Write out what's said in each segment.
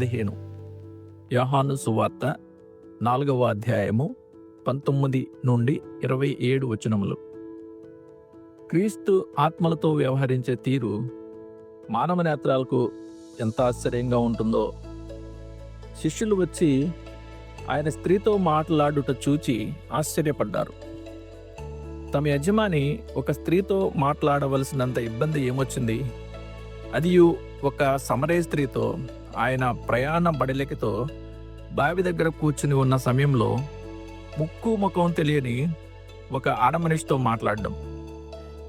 పదిహేను. యోహాను సువార్త నాలుగవ అధ్యాయము పంతొమ్మిది నుండి ఇరవై ఏడు వచనములు. క్రీస్తు ఆత్మలతో వ్యవహరించే తీరు మానవ నేత్రాలకు ఎంత ఆశ్చర్యంగా ఉంటుందో. శిష్యులు వచ్చి ఆయన స్త్రీతో మాట్లాడుట చూచి ఆశ్చర్యపడ్డారు. తమ యజమాని ఒక స్త్రీతో మాట్లాడవలసినంత ఇబ్బంది ఏమొచ్చింది? అది ఒక సమరే స్త్రీతో ఆయన ప్రయాణ బడలికతో బావి దగ్గర కూర్చుని ఉన్న సమయంలో ముక్కు ముఖం తెలియని ఒక ఆడమనిషితో మాట్లాడడం.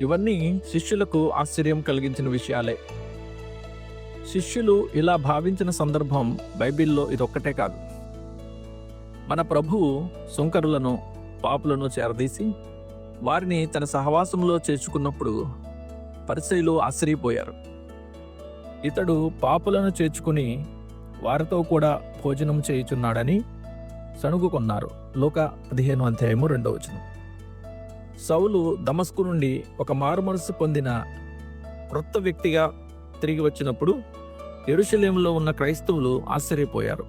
ఇవన్నీ శిష్యులకు ఆశ్చర్యం కలిగించిన విషయాలే. శిష్యులు ఇలా భావించిన సందర్భం బైబిల్లో ఇదొక్కటే కాదు. మన ప్రభువు సుంకరులను పాపులను చేరదీసి వారిని తన సహవాసంలో చేర్చుకున్నప్పుడు పరిచయులు ఆశ్చర్యపోయారు. ఇతడు పాపులను చేర్చుకుని వారితో కూడా భోజనం చేయుచున్నాడని సణుగుకున్నారు. లోక పదిహేను అధ్యాయము రెండవ వచనం. సౌలు దమస్కు నుండి ఒక మారుమనసు పొందిన క్రొత్త వ్యక్తిగా తిరిగి వచ్చినప్పుడు ఎరుషలేంలో ఉన్న క్రైస్తవులు ఆశ్చర్యపోయారు.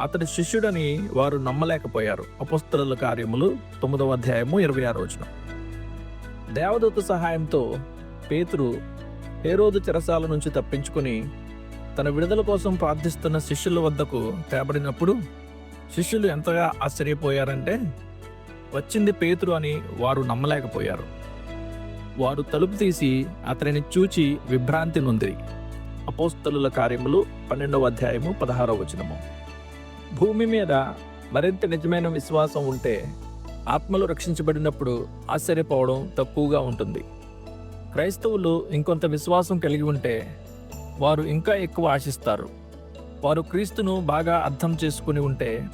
అతడి శిష్యుడని వారు నమ్మలేకపోయారు. అపస్తుల కార్యములు తొమ్మిదవ అధ్యాయము ఇరవై ఆరు వచనం. దేవదూత సహాయంతో పేతురు హేరోదు చెరసాల నుంచి తప్పించుకుని తన విడుదల కోసం ప్రార్థిస్తున్న శిష్యుల వద్దకు తేబడినప్పుడు శిష్యులు ఎంతగా ఆశ్చర్యపోయారంటే వచ్చింది పేతురు అని వారు నమ్మలేకపోయారు. వారు తలుపు తీసి అతనిని చూచి విభ్రాంతి నొందిరి. అపోస్తలుల కార్యములు పన్నెండవ అధ్యాయము పదహారవ వచనము. భూమి మీద మరింత నిజమైన విశ్వాసం ఉంటే ఆత్మలు రక్షించబడినప్పుడు ఆశ్చర్యపోవడం తక్కువగా ఉంటుంది. క్రైస్తవులు ఇంకొంత విశ్వాసం కలిగి ఉంటే వారు ఇంకా ఎక్కువ ఆశిస్తారు. వారు క్రీస్తును బాగా అర్థం చేసుకుని ఉంటే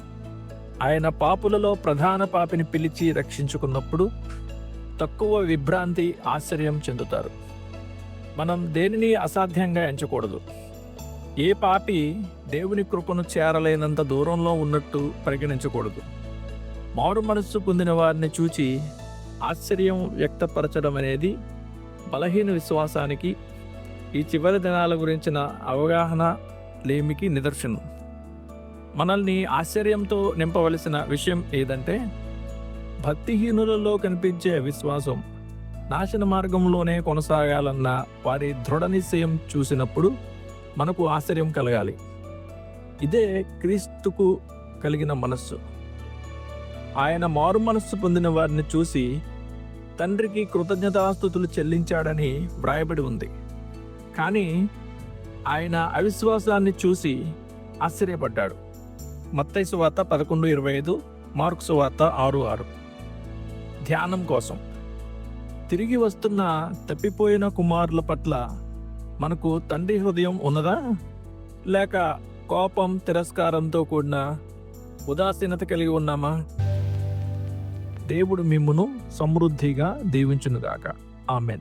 ఆయన పాపులలో ప్రధాన పాపిని పిలిచి రక్షించుకున్నప్పుడు తక్కువ విభ్రాంతి ఆశ్చర్యం చెందుతారు. మనం దేనిని అసాధ్యంగా ఎంచకూడదు. ఏ పాపి దేవుని కృపను చేరలేనంత దూరంలో ఉన్నట్టు పరిగణించకూడదు. మారు మనస్సు పొందిన వారిని చూచి ఆశ్చర్యం వ్యక్తపరచడం అనేది బలహీన విశ్వాసానికి ఈ చివరి దినాల గురించిన అవగాహన లేమికి నిదర్శనం. మనల్ని ఆశ్చర్యంతో నింపవలసిన విషయం ఏదంటే భక్తిహీనులలో కనిపించే విశ్వాసం నాశన మార్గంలోనే కొనసాగాలన్న వారి దృఢ నిశ్చయం చూసినప్పుడు మనకు ఆశ్చర్యం కలగాలి. ఇదే క్రీస్తుకు కలిగిన మనస్సు. ఆయన మారు మనస్సు పొందిన వారిని చూసి తండ్రికి కృతజ్ఞతాస్థుతులు చెల్లించాడని వ్రాయబడి ఉంది. కానీ ఆయన అవిశ్వాసాన్ని చూసి ఆశ్చర్యపడ్డాడు. మత్తైసు వార్త పదకొండు ఇరవై ఐదు మార్క్సు వార్త ఆరు ఆరు. ధ్యానం కోసం. తిరిగి వస్తున్న తప్పిపోయిన కుమారుల పట్ల మనకు తండ్రి హృదయం ఉన్నదా? లేక కోపం తిరస్కారంతో కూడిన ఉదాసీనత కలిగి ఉన్నామా? దేవుడు మిమ్మును సమృద్ధిగా దీవించునుగాక. ఆమెన్.